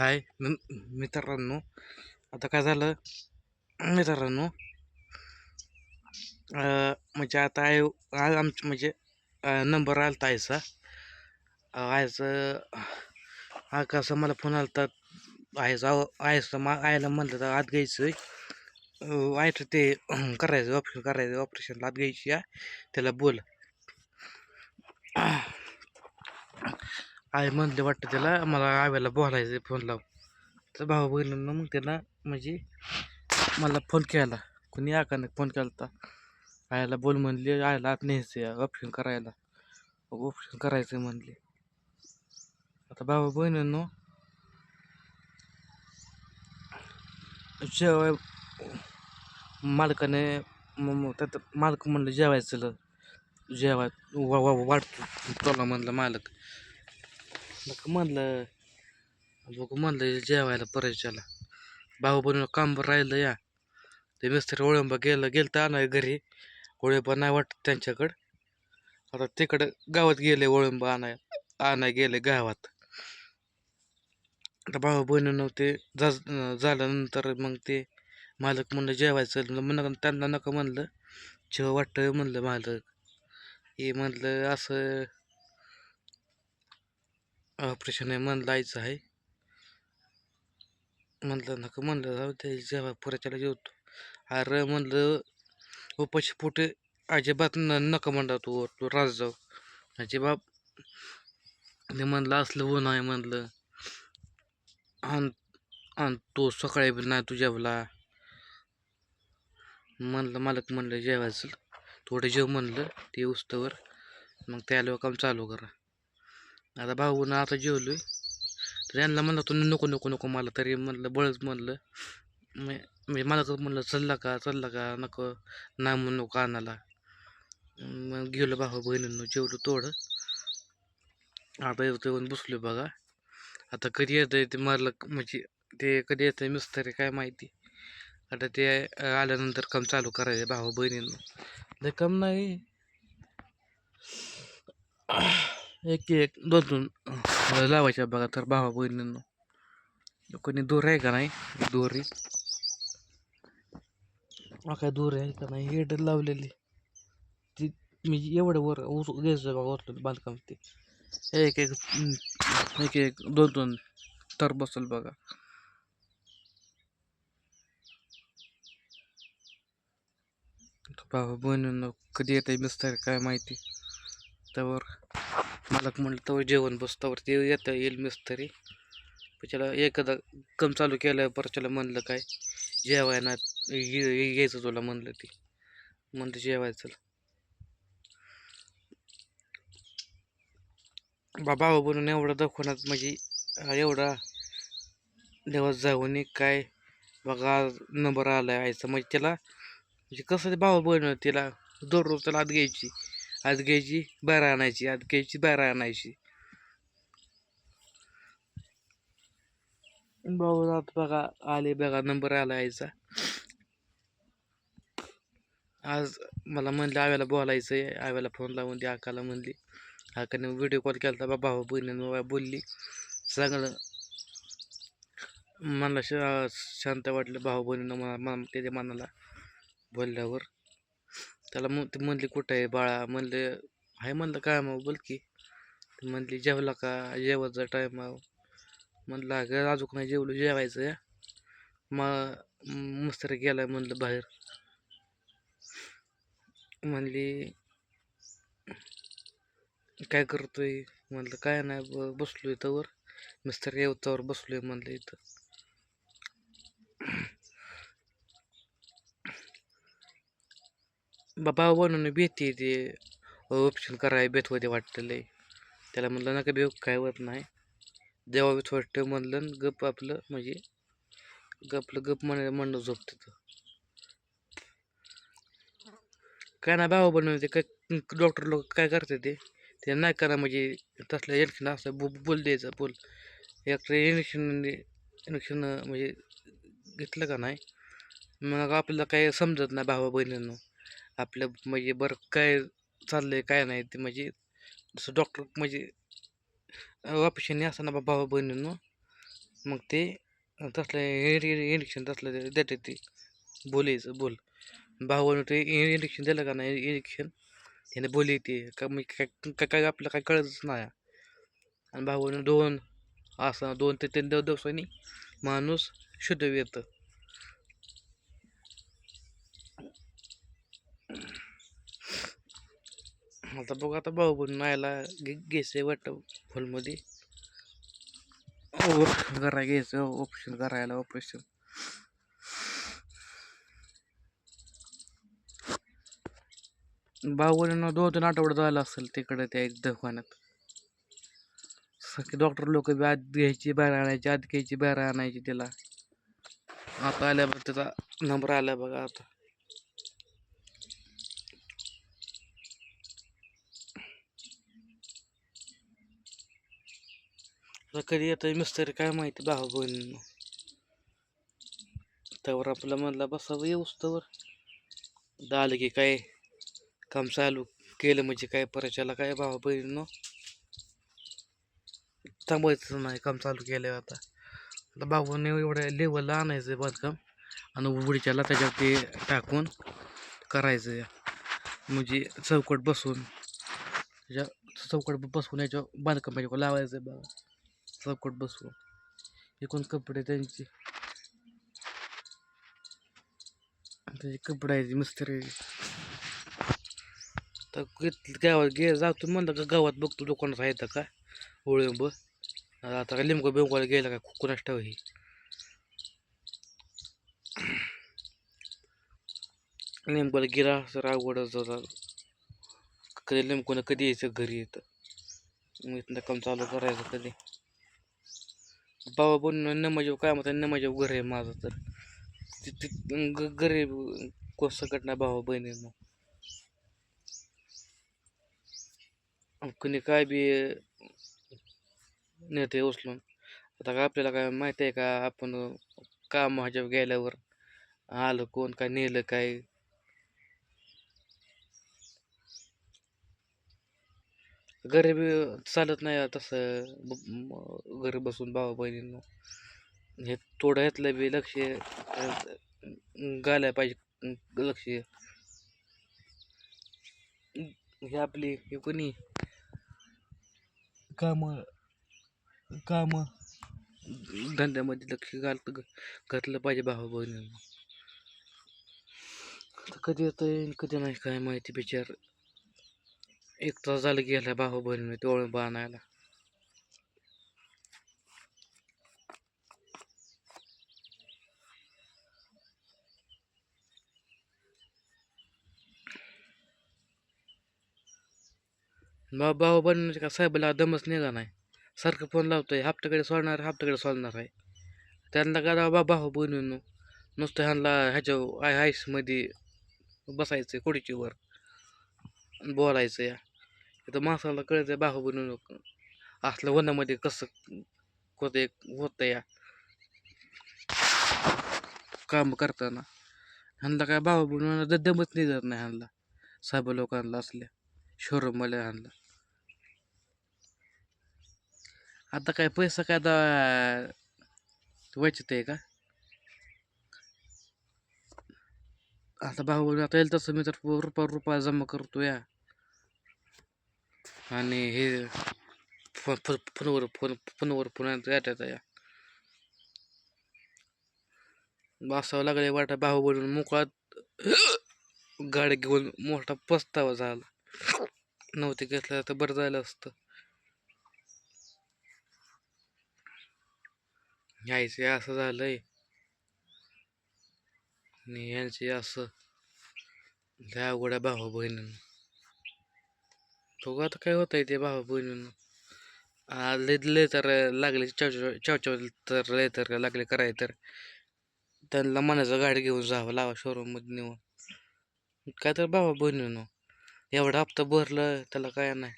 हाय. मित्रांनो आता काय झालं? मित्रांनो म्हणजे आता आहे आज आमचं म्हणजे नंबर आला होता आयचा आयचं हा कसं मला फोन आला आलता आयचा आयचं मा आयला म्हणलं तर आत घ्यायचं आयचं ते करायचं ऑपरेशन करायचं ऑपरेशनला आत घ्यायची आहे त्याला बोल. आई म्हणले वाटतं त्याला मला आव्याला बोलायचं फोन लाव तर भाऊ बहिणीनं मग त्याला म्हणजे मला फोन केला. कुणी आकाने फोन केला होता आयला बोल म्हणले आयला आत न्यायचं ऑप्शन करायला. ऑप्शन करायचं म्हणले. आता भाऊ बहिणीनं जेवाय मालकाने मग त्यात मालक म्हणलं जेवायचं जेवाय वा वा वाटतो तोला म्हणलं मालक. नको म्हणलं. बघू म्हणलं जेवायला परच्याला भाऊ बनून काम बरं राहिलं या. ते मिस्त्री ओळंबा गेलं गेलं तर आणाय घरी ओळंबा नाही वाटत त्यांच्याकडं. आता तिकडं गावात गेले ओळंबा आणाय आणाय गेले गावात. आता भाऊ बहिणीनं ते जा- झाल्यानंतर मग ते मालक म्हणलं जेवायचं मग त्यांना नका म्हणलं. जेव्हा वाटतं म्हणलं मालक. हे म्हणलं असं ऑपरेशन आहे म्हणलं आईचं आहे. म्हणलं नका म्हणलं जाऊ ते जेव्हा पुराच्याला जेवतो. अरे म्हणलं उपाशी पोटे अजिबात न नका म्हणला तू तू राज जाऊ. अजिबात. मी म्हणलं असलं ऊन आहे म्हणलं. आणि आण तू सकाळी बी नाही तू जेवला. म्हणलं मालक म्हणलं जेवायचं. थोडं जेव म्हणलं ते उस्तवर. मग त्या काम चालू करा. आता भाऊ आता जेवलो तर यांना म्हणलं तू नको नको नको मला तरी म्हणलं बळच म्हणलं. मी मी मला कसं म्हणलं चलला का चालला का नको ना म्हणू नको आणाला मग गेलो भाऊ बहिणींनो जेवलो तोडं आता येऊन बसलो बघा. आता कधी येतं ते मला म्हणजे ते कधी येतं मिस्तरी काय माहिती. आता ते आल्यानंतर काम चालू करायचं भाऊ बहिणींना. काम नाही. एक एक दोन दोन. लावायच्या बघा तर भावा बहिणींनो. कोणी दूर आहे का नाही? दोरी हा काय दूर आहे का नाही? हेड लावलेली. ती मी एवढं वर घ्यायचं बघा वरलं बांधकाम ते एक एक एक एक दोन दोन. तर बसल बघा. भावा बहिणींना कधी येते मिस्तर काय माहिती? त्यावर. मालक म्हणलं तर जेवण बसतावर ते येता येईल मिस्त्री. त्याला एकदा कम चालू केलं परच्याला म्हणलं काय जेवायना यायचं तुला म्हणलं ती. म्हणलं जेवायचं बाबा बनून एवढा दाखवण्यात म्हणजे एवढा देवा जाऊन एक काय बघा नंबर आला यायचा म्हणजे त्याला म्हणजे कसं ते भावा बहिण तिला दररोज त्याला आत घ्यायची. आज घ्यायची बाहेर आणायची आज घ्यायची बाहेर आणायची. भाऊ आता बघा आले बघा नंबर आला यायचा. आज मला म्हणलं आव्याला बोलायचं आहे आव्याला फोन लावून दे आकाला म्हणली. आकाने व्हिडिओ कॉल केला होता भाऊ बहिणीनं बोलली. चांगलं मला शांत वाटलं भाऊ बहिणीनं मला मला त्याच्या मनाला बोलल्यावर. त्याला मग ती म्हणली कुठं आहे बाळा? म्हणले आहे म्हणलं काय मग बोल की. म्हणली जेवला का? जेवायचा टाईम म्हणलं अगं अजून नाही जेवलो जेवायचं मग मस्तर गेलाय म्हणलं बाहेर. म्हणली काय करतोय? म्हणलं काय नाही बसलो बसलोय तवर. मिस्तर येवतावर बसलोय म्हणलं इथं. बाबा बनून भीती ते ऑप्शन कराय बेत होते वाटतं त्याला म्हणलं नका बेव काय होत नाही. देवा बेत वाटतं म्हणलं गप आपलं म्हणजे गपलं गप म्हण म्हणणं झोपतं तर काय नाही बाबा बनवते काय डॉक्टर लोक काय करते ते ते नाही करा म्हणजे तसलं इलेक्शन असं बो बोल द्यायचं बोल. एक इलेक्शन इलेक्शन म्हणजे घेतलं का नाही? मग आपल्याला काही समजत नाही भावा बहिणींना. आपलं म्हणजे बरं काय चाललं आहे काय नाही ते म्हणजे जसं डॉक्टर म्हणजे ऑपरेशन असताना बाबा बहिणींनो मग ते तसलं इंजेक्शन तसलं देते ते. बोलायचं बोल. भावानं ते इंजेक्शन दिलं का नाही इंजेक्शन त्याने बोली येते का म्हणजे काय काय काय आपलं काय कळतच नाही. आणि भावानं दोन असं दोन ते तीन दिव- दिवसांनी माणूस शुद्ध येतं आता बघू आता भाऊ पण मायला घ्यायचंय वाटतं फुलमध्ये ऑपरेशन करायला घ्यायचं ऑपरेशन करायला ऑपरेशन भाऊ दोन तीन आठवडा झाला असेल तिकडे त्या एक दवाखान्यात. सगळे डॉक्टर लोक बी आत घ्यायची बाहेर आणायची आत घ्यायची बाहेर आणायची तिला. आता आल्या बघ त्याचा नंबर आला बघा आता. कधी येतोय मिस्त्री काय माहिती भाऊ बहिणींना. त्यावर आपलं म्हणला बसावं येऊस तर आलं की काय काम चालू केलं म्हणजे काय परच्याला काय भाऊ बहिणीनं. थांबायचं नाही काम चालू केलं आता. आता भाऊने एवढ्या लेवलला आणायचं बांधकाम आणि उघडीच्याला त्याच्यावर ते टाकून करायचं म्हणजे चौकट बसून त्याच्या चौकट बसवून याच्या बांधकाम लावायचं बघा. चौकट बसू एकूण कपडे त्यांचे. त्याचे कपडे आहेत मिस्त्री तर गावात गे जातो म्हणलं का गावात बघतो दुकानात आहेत का? ओळंब आता काय लिंबू बिंकवाला गेला का? कुणाच ठाव हे लिंबाला गिरा सर अवघडच कधी लिंबकोनं कधी यायचं घरी येतं मग इथनं काम चालू करायचं कधी? बाबा पण न माझ्या काय म्हणतात? न माझ्या घर आहे माझं तर. ति- ति- ग- घरी सकट नाही भावा मग. कुणी काय बी नेते उचलून. आता का आपल्याला काय माहिती आहे का आपण काम ह्याच्या गेल्यावर आलं कोण काय नेलं काय? घरी बी चालत नाही तसं घरी बसून भावा बहिणींनो. हे थोडं ह्यातलं बी लक्ष घालायला पाहिजे लक्ष. हे आपली हे कोणी? काम काम. धंद्यामध्ये लक्ष घालत घातलं पाहिजे भावा बहिणींना. कधी येतं कधी नाही काय माहिती बिचार. एक तास झालं गेला भावा बहिणीने टोळ बाणायला बा भाऊ बहिणीचे का साहेबाला दमच निघा नाही. सारखं फोन लावतोय हप्त्याकडे सोडणार हप्त्याकडे सोडणार आहे. त्यांना का बा भाऊ बहिणीनं नुसतं ह्यांना ह्याच्या आय आईसमध्ये बसायचं कुडीची वर बोलायचं या इथं माणसाला कळतंय भाऊ बहिणीनं असलं वनामध्ये कसं होते होतं या. काम करताना. ह्यांना काय भाऊ बहिणीनं दमच जात नाही ह्यांना. साहेब लोकांना असल्या. शोरूमवाल्या ह्यांना. आता काय पैसा काय आता वाचत आहे का? आता भाऊ आता येईल तसं मी तर रुपया रुपया जमा करतो या. आणि हे फोन फोन फोनवर फोन फोनवर फोन येतात या बसावं लागले वाटा भाऊ बनून मोकळात गाडी घेऊन मोठा पस्तावा झाला. नव्हते घेतलं तर बरं झालं असतं. यायचे असं झालंय. आणि यांचे असं. लय अवघड आहे भाऊ बहिणीनं. तो आता काय होत आहे ते भाऊ बहिणीनं. लय लय तर लागले चाव चाव तर लय तर लागले कराय तर. त्यांना मनाचं गाडी घेऊन जावं लावा शोरूममध्ये नेऊन. काय तर भावा बहिणीनं एवढा हप्ता भरलं त्याला काय नाही.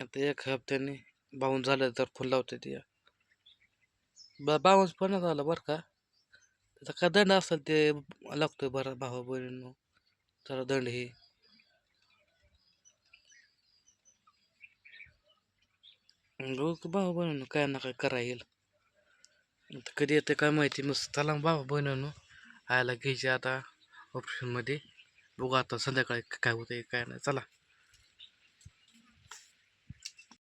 आता एक हप्त्याने बावून झालं तर फुल लावते ते. बा बावन्स पण झालं बरं का. त्याचा काय दंड असेल ते लागतोय बरं भावा बहिणींनो. त्याला दंड हे. बघू भाऊ बनवणं काय ना काय करा येईल. कधी येते काय माहिती मस्त चला भावा बहिणींनो आयला घ्यायचे आता ऑप्शनमध्ये बघू आता संध्याकाळी काय होतंय काय नाही. चला.